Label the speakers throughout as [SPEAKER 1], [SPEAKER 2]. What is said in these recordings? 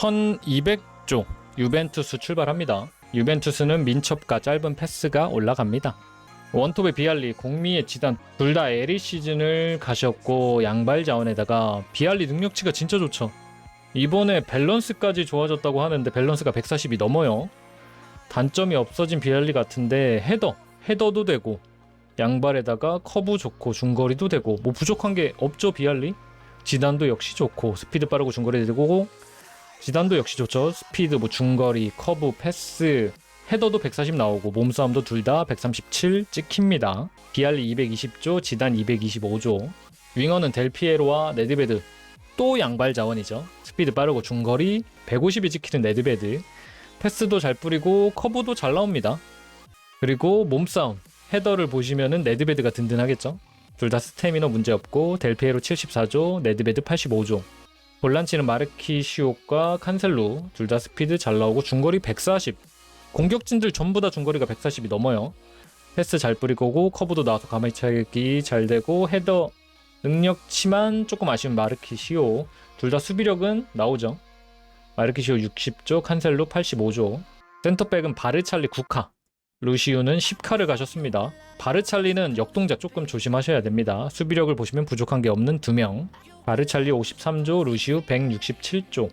[SPEAKER 1] 1200조 유벤투스 출발합니다. 유벤투스는 민첩과 짧은 패스가 올라갑니다. 원톱의 비알리, 공미의 지단 둘 다 에리 시즌을 가셨고 양발 자원에다가 비알리 능력치가 진짜 좋죠. 이번에 밸런스까지 좋아졌다고 하는데 밸런스가 140이 넘어요. 단점이 없어진 비알리 같은데 헤더, 헤더도 되고 양발에다가 커브 좋고 중거리도 되고 뭐 부족한 게 없죠 비알리? 지단도 역시 좋고 스피드 빠르고 중거리 되고 지단도 역시 좋죠. 스피드, 뭐 중거리, 커브, 패스, 헤더도 140 나오고 몸싸움도 둘 다 137 찍힙니다. 비알리 220조, 지단 225조. 윙어는 델피에로와 네드베드. 또 양발 자원이죠. 스피드 빠르고 중거리 150이 찍히는 네드베드. 패스도 잘 뿌리고 커브도 잘 나옵니다. 그리고 몸싸움, 헤더를 보시면은 네드베드가 든든하겠죠. 둘 다 스태미너 문제 없고 델피에로 74조, 네드베드 85조. 볼란치는 마르키시오과 칸셀루 둘다 스피드 잘 나오고 중거리 140 공격진들 전부 다 중거리가 140이 넘어요. 패스 잘 뿌리고 커브도 나와서 가만히 차기 잘 되고 헤더 능력치만 조금 아쉬운 마르키시오. 둘 다 수비력은 나오죠. 마르키시오 60조 칸셀루 85조. 센터백은 바르찰리 9카. 루시우는 10카를 가셨습니다 바르찰리는 역동작 조금 조심하셔야 됩니다 수비력을 보시면 부족한 게 없는 2명 바르찰리 53조, 루시우 167조.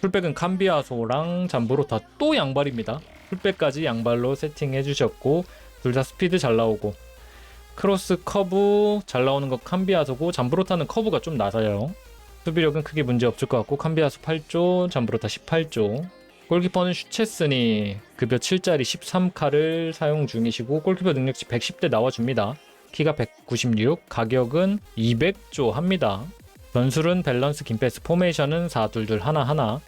[SPEAKER 1] 풀백은 캄비아소랑 잠브로타 또 양발입니다. 풀백까지 양발로 세팅해 주셨고 둘 다 스피드 잘 나오고 크로스 커브 잘 나오는 거 캄비아소고 잠브로타는 커브가 좀 낮아요. 수비력은 크게 문제 없을 것 같고 캄비아소 8조, 잠브로타 18조. 골키퍼는 슈체스니 급여 7짜리 13카를 사용 중이시고 골키퍼 능력치 110대 나와줍니다. 키가 196, 가격은 200조 합니다. 전술은 밸런스 긴패스 포메이션은 422 하나하나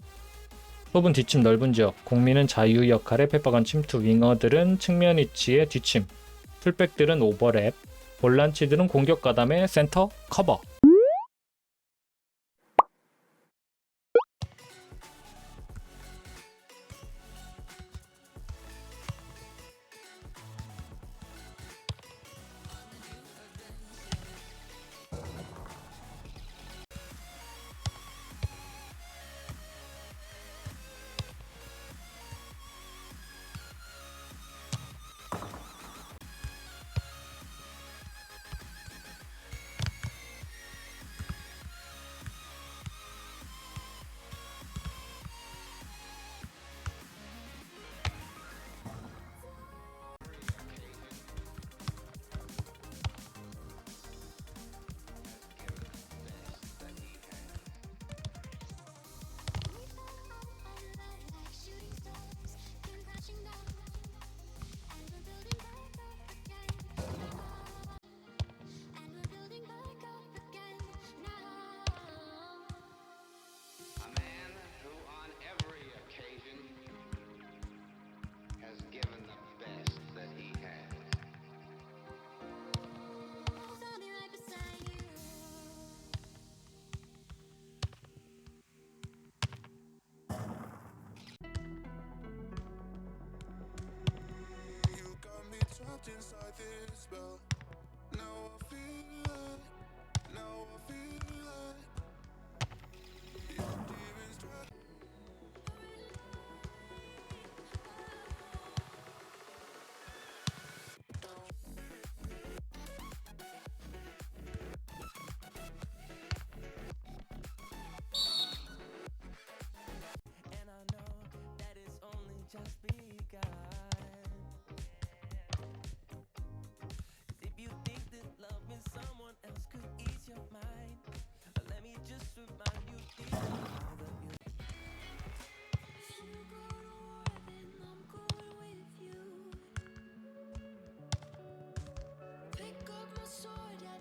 [SPEAKER 1] 좁은 뒷침 넓은 지역 공민은 자유 역할의 페퍼건 침투 윙어들은 측면 위치의 뒷침 풀백들은 오버랩 볼란치들은 공격 가담의 센터 커버
[SPEAKER 2] spell. Now I feel it. Now I feel it.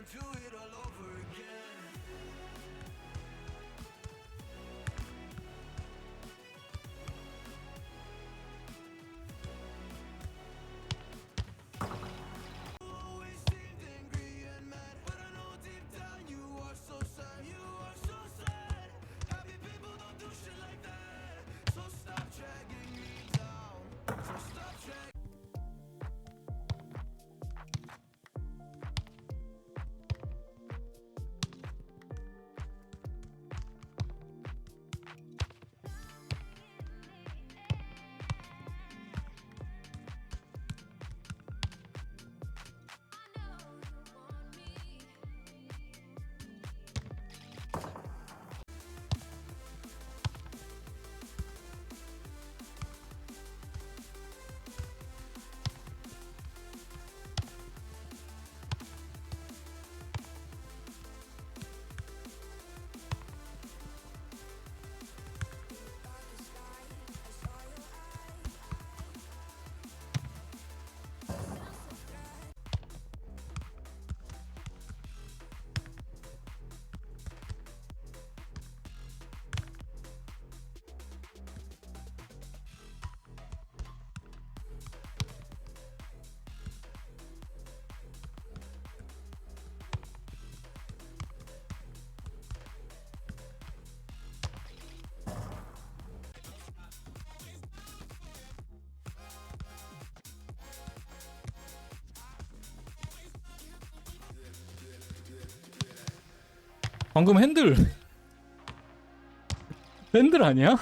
[SPEAKER 3] into it.
[SPEAKER 1] 방금 핸들 핸들 아니야?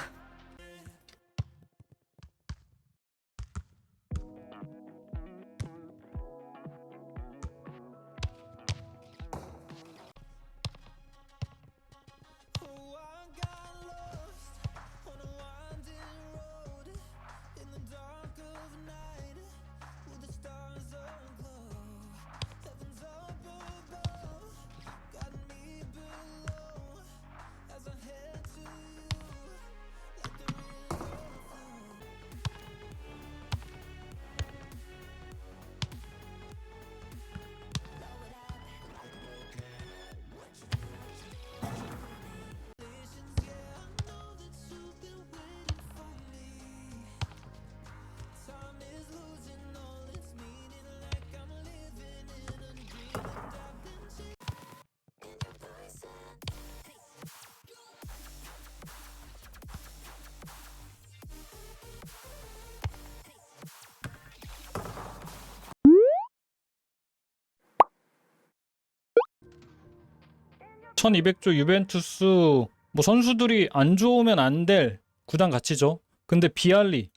[SPEAKER 1] 1200조 유벤투스 뭐 선수들이 안 좋으면 안 될 구단 가치죠. 근데 비알리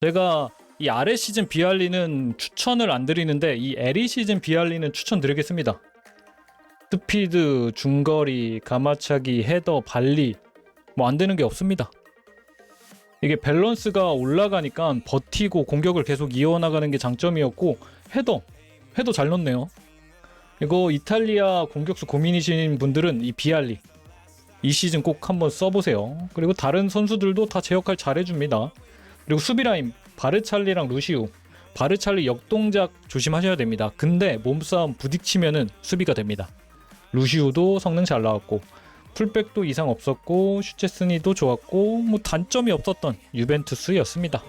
[SPEAKER 1] 제가 이 아래 시즌 비알리는 추천을 안 드리는데 이 에리 시즌 비알리는 추천드리겠습니다. 스피드, 중거리, 가마차기, 헤더, 발리 뭐 안 되는 게 없습니다. 이게 밸런스가 올라가니까 버티고 공격을 계속 이어나가는 게 장점이었고 헤더 헤더 잘 넣네요. 이거 이탈리아 공격수 고민이신 분들은 이 비알리 이 시즌 꼭 한번 써보세요. 그리고 다른 선수들도 다 제 역할 잘해줍니다. 그리고 수비 라인 바르찰리랑 루시우 바르찰리 역동작 조심하셔야 됩니다. 근데 몸싸움 부딪히면은 수비가 됩니다. 루시우도 성능 잘 나왔고 풀백도 이상 없었고 슈체스니도 좋았고 뭐 단점이 없었던 유벤투스였습니다.